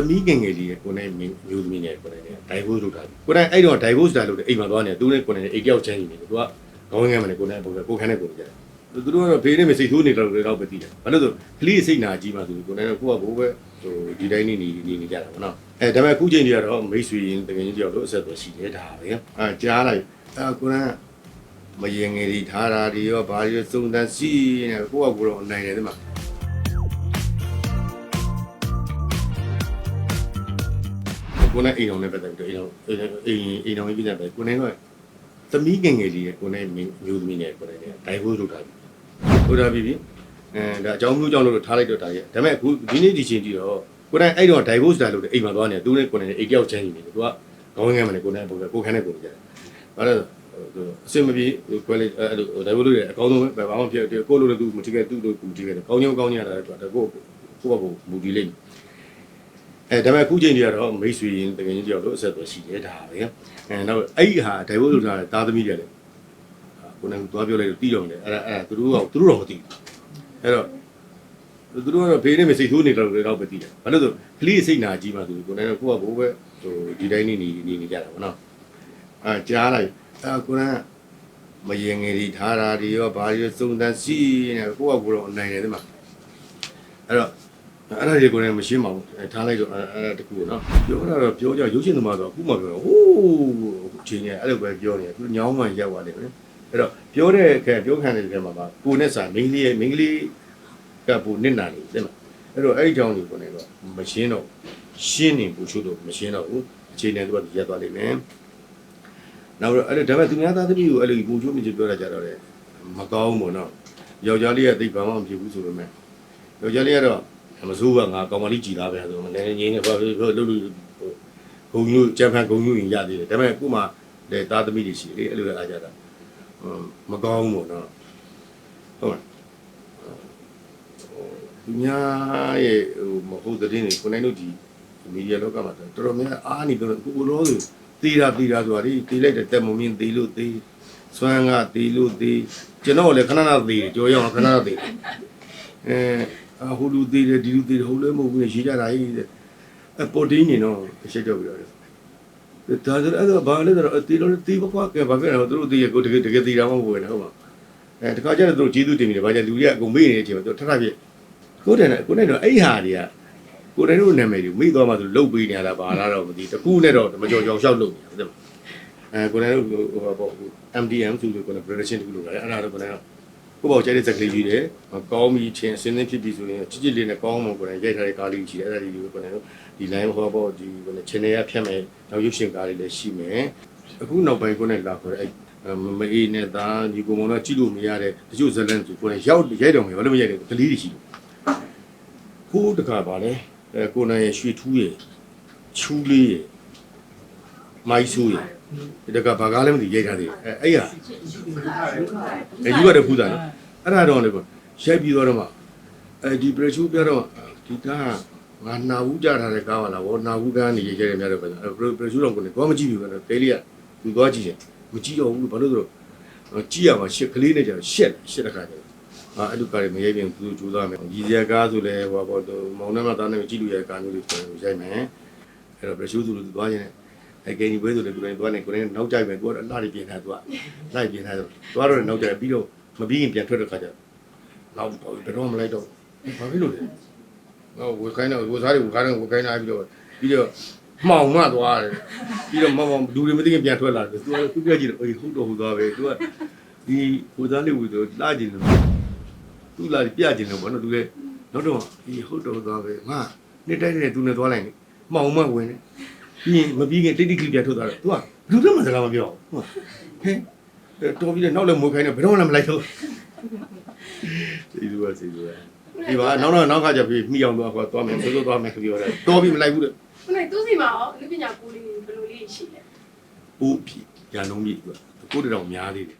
သမီးငယ်ငယ်လေးကိုနဲ့မင်းမျိုးသမီးနဲ့ကိုနဲ့ divorce လုပ်တာကိုနဲ့အဲ့တော့ divorce တာလုပ်တယ်အိမ်မှာသွားနေသူနဲ့ကိုနဲ့အိမ်တယောက်ချမ်းနေတယ်သူကခေါင်းငယ်မနဲ့ကိုနဲ့ပုံပဲကိုခန်းနဲ့ကိုကြတယ်သူတို့ကတော့ဖေးနဲ့မစိတ်ထိုးနေတော့တော့ပဲတည်တယ်ဘာလို့ဆိုကလေးစိတ်နာကြီးမှဆိုကိုနဲ့ကိုကဘိုးပဲဟိုဒီတိုင်းနေနေနေကြတာပေါ့နော်အဲဒါပေမဲ့အခုချိန်ကြီးကတော့မိတ်ဆွေရင်တကယ်ကြီးတယောက်လို့အဆက်သွယ်ရှိတယ်ဒါပဲအဲကြားလိုက်အဲကိုနဲ့မရင်ငယ်ဒီထားတာဒီရောဘာတွေစုံတန်းစီနေကိုကကိုတော့နိုင်တယ်ဒီမှာ ကိုနဲ့အိမ်တော်နဲ့ပတ်သက်ပြီးတော့အိမ်တော်အိမ်အိမ်တော်ကြီးပြန်ပဲကိုနဲ့တော့သမီးငယ်ငယ်လေးရဲ့ကိုနဲ့မျိုးသမီးနဲ့ကိုနဲ့ divorce လုပ်တာပြီလုပ်တာပြီပြီအဲဒါအကြောင်းမျိုးကြောင့်လို့ထားလိုက်တော့တာရဲ့ဒါပေမဲ့အခုဒီနေ့ဒီချိန်ကြည့်တော့ကိုနဲ့အဲ့တော့ divorce တာလုပ်တယ်အိမ်မှာသွားနေသူနဲ့ကိုနဲ့အိမ်တယောက်ချမ်းနေတယ်သူကခေါင်းငယ်မနဲ့ကိုနဲ့ပုံပဲကိုခန်းနဲ့ကိုကြတယ်ဘာလို့အစင်မပြေကိုလေအဲ့လို divorce လုပ်ရအကောင်းဆုံးပဲဘာမှဖြစ်ကိုလိုလည်းသူမတိခဲ့သူ့လိုမတိခဲ့ကောင်းကြောင်းကောင်းကြတာတော့ကိုကိုကိုမူဒီလိမ့် အဲဒါပေမဲ့အခုချိန်ကြီးကတော့မိတ်ဆွေရင်တကယ်ကြီးတယောက်လို့အဆက်အသွယ်ရှိတယ်ဒါပဲအဲနောက်အဲ့ဒီဟာဒိုင်ဝတ်လုပ်ထားတဲ့သားသမီးတွေလည်းကိုယ်နဲ့သွားပြောလိုက်လို့တီးတော့တယ်အဲ့ဒါအဲ့ဒါသူတို့ကသူတို့တော့မသိဘူးအဲ့တော့သူတို့ကတော့ဖေးနဲ့မစိတ်ထိုးနေတော့တော့ပဲတီးတယ်ဘာလို့ဆိုကလေးစိတ်နာကြီးမှဆိုကိုယ်နဲ့ကိုကဘိုးပဲဟိုဒီတိုင်းနေနေနေနေကြတာပေါ့နော်အဲကြားလိုက်အဲကိုယ်ကမရင်ငယ်ဒီထားတာဒီရောဘာတွေစုံတန်းစီနေကိုကကိုတော့နိုင်တယ်ဒီမှာအဲ့တော့ အဲ့ဒါတွေကိုလည်းမရှင်းပါဘူးအဲထားလိုက်တော့အဲ့အဲ့ဒါတကူနော်ပြောတာတော့ပြောကြရုပ်ရှင်သမားတော့အခုမှပြောတော့ဟိုးအချိန်ကြီးအဲ့လိုပဲပြောနေတယ်သူညောင်းမှရောက်သွားတယ်ပဲအဲ့တော့ပြောတဲ့ခဲပြောခံတဲ့ခဲမှာပါကိုနဲ့စာမိန်းကလေးရဲ့မိန်းကလေးကပူနစ်နာနေတယ်မအဲ့တော့အဲ့ဒီကြောင့်ဒီကိုနေတော့မရှင်းတော့ရှင်းနေပူချို့တော့မရှင်းတော့ဘူးအချိန်နဲ့သူကရက်သွားလိမ့်မယ်နောက်တော့အဲ့ဒါဒါပေမဲ့သူများသားသမီးကိုအဲ့လိုပူချို့မြင်ပြောတာကြတော့လေမကောင်းဘူးပေါ့နော်ယောက်ျားလေးကသိဘာမှမဖြစ်ဘူးဆိုပေမဲ့ယောက်ျားလေးကတော့ မစိုးကငါကောင်မလေးကြည်သားပဲဆိုတော့လည်းငင်းနေပါလို့လို့လို့ဂုံညို့ဂျပန်ဂုံညို့ရင်ရသေးတယ်ဒါပေမဲ့အခုမှလေသားသမီးတွေရှိလေအဲ့လိုလည်းအားကြတာမကောင်းဘူးပေါ့နော်ဟုတ်လားသူများရဲ့ဟိုမဟုတ်တဲ့နေကိုနိုင်တို့ဒီမီဒီယာလောကမှာတော်တော်များအားနေတော့ကိုလိုဆိုတီးတာတီးတာဆိုတာဒီတီးလိုက်တဲ့တက်မမြင်သေးလို့သေးစွမ်းကတီးလို့သေးကျွန်တော်လည်းခဏခဏသေးကြော်ရအောင်ခဏခဏသေးအဲ အဟိုလူသေးတယ်ဒီလူသေးတယ်ဟိုလည်းမဟုတ်ဘူးရေးကြတာကြီးတဲ့အပေါ်တင်းနေတော့အရှိတော့ပြီးတော့ဒါဆိုအဲ့တော့ဘာလဲဆိုတော့အသေးတော့သေးဘကွာကဲဘာဖြစ်လဲသူတို့သေးရကိုတကယ်တကယ်သေးတာမဟုတ်ဘူးလေဟုတ်ပါအဲတခါကျတော့သူတို့ကျေးဇူးတင်ပြီးတယ်ဘာကြလူတွေကအကုန်မေ့နေတဲ့အချိန်မှာသူထထပြည့်ကိုတယ်နဲ့ကိုနဲ့တော့အဲ့ဟာတွေကကိုတယ်တို့နာမည်တွေမိသွားမှသူလုတ်ပေးနေရတာဘာလားတော့မသိတကူနဲ့တော့မကြော်ကြောင်ရှောက်လုတ်နေတယ်အဲကိုတယ်တို့ဟိုပေါ့ MDM ဆိုလို့ကိုယ် production တကူလုပ်တာလေအဲ့ဒါတော့ကိုတယ်တော့ ကိုပေါ့ကျဲတဲ့ဇက်ကလေးကြီးတယ်ကောင်းပြီချင်းအစင်းစင်းဖြစ်ပြီဆိုရင်ချစ်ချစ်လေးနဲ့ကောင်းမှကိုယ်ရိုက်ထားတဲ့ကားလေးကြီးတယ်အဲ့ဒါလေးကိုကိုယ်တို့ဒီ line ဟောပေါ့ဒီကိုယ် channel ရဖြတ်မယ်နောက်ရုပ်ရှင်ကားလေးလည်းရှိမယ်အခုနောက်ပိုင်းကိုယ်နဲ့လာခေါ်တဲ့အဲ့မအေးနဲ့သားဒီကိုမုံတော့ကြည့်လို့မရတဲ့တချို့ဇလန်ဆိုကိုယ်နဲ့ရောက်ရိုက်တော့မယ်ဘာလို့မရိုက်လဲကလေးတွေရှိတယ်ခိုးတခါပါလေအဲကိုယ်နဲ့ရွှေထူးရဲ့ချူးလေးရဲ့ မိုက်ဆူရဲ့ဒီတကဘာကားလည်းမသိရိုက်ထားသေးတယ်အဲအဲ့ဟာအဲယူရတဲ့ဖူးတာလေအဲ့ဒါတော့လေပေါ့ရိုက်ပြီးတော့မှအဲဒီပရချူပြတော့ဒီကားငါနာဘူးကြထားတဲ့ကားပါလားဗောနာဘူးကားနေရိုက်ခဲ့တယ်များတော့ပဲအဲပရချူတော့ကိုလည်းတော့မကြည့်ဘူးပဲတဲလေးကသူသွားကြည့်တယ်မကြည့်တော့ဘူးဘာလို့ဆိုတော့ကြည့်ရမှာရှစ်ကလေးနဲ့ကျတော့ရှက်ရှက်တဲ့ခါကျတော့အာအဲ့လိုကားတွေမရိုက်ပြင်သူကြိုးစားမယ်ရည်စရာကားဆိုလဲဟောပေါ့မောင်နှမသားနဲ့ကြည့်လို့ရကားမျိုးတွေဆိုရိုက်မယ်အဲ့တော့ပရချူဆိုလို့သူသွားရင် အဲဂိမ်းကြီးပွဲဆိုလည်းကိုယ်တိုင်သွားနေကိုယ်တိုင်နောက်ကြိုက်ပဲကိုယ်ကအလှတွေပြင်ထားသူကလိုက်ပြင်ထားတော့သွားတော့နောက်ကြိုက်ပြီးတော့မပြီးရင်ပြန်ထွက်တဲ့ခါကျနောက်ဘယ်တော့မလိုက်တော့ဘာဖြစ်လို့လဲဟောဝေခိုင်းတော့ဝေစားတွေဝေခိုင်းတော့ဝေခိုင်းလာပြီးတော့ပြီးတော့မှောင်မှသွားတယ်ပြီးတော့မောင်မောင်လူတွေမသိခင်ပြန်ထွက်လာတယ်သူကသူပြကြည့်တော့အေးဟုတ်တော့ဟုတ်သွားပဲသူကဒီဝေစားလေးဝေဆိုလာကြည့်လို့သူလာပြကြည့်လို့ဘောနော်သူလည်းနောက်တော့အေးဟုတ်တော့ဟုတ်သွားပဲငါနေ့တိုင်းနဲ့သူနဲ့သွားလိုက်နေမှောင်မှဝင်တယ် ပြီးရင်မပြီးခင်တိတ်တိတ်ကလေးပြန်ထုတ်သွားတော့ तू ကလူတော့မစကားမပြောဘူးဟဲ့တော်ပြီးတော့နောက်လည်းမိုးခိုင်းတော့ဘယ်တော့မှမလိုက်တော့စီသူကစီသူကဒီပါနောက်တော့နောက်ခါကျပြီးမိအောင်တော့ကွာသွားမယ်ဆိုဆိုသွားမယ်ပြောတယ်တော်ပြီးမလိုက်ဘူးတဲ့ခုနကသူ့စီမှာရောလူပညာကိုလေးဘယ်လိုလေးရှိလဲအိုးပြီရန်လုံးပြီကွာကိုတတော်များသေးတယ်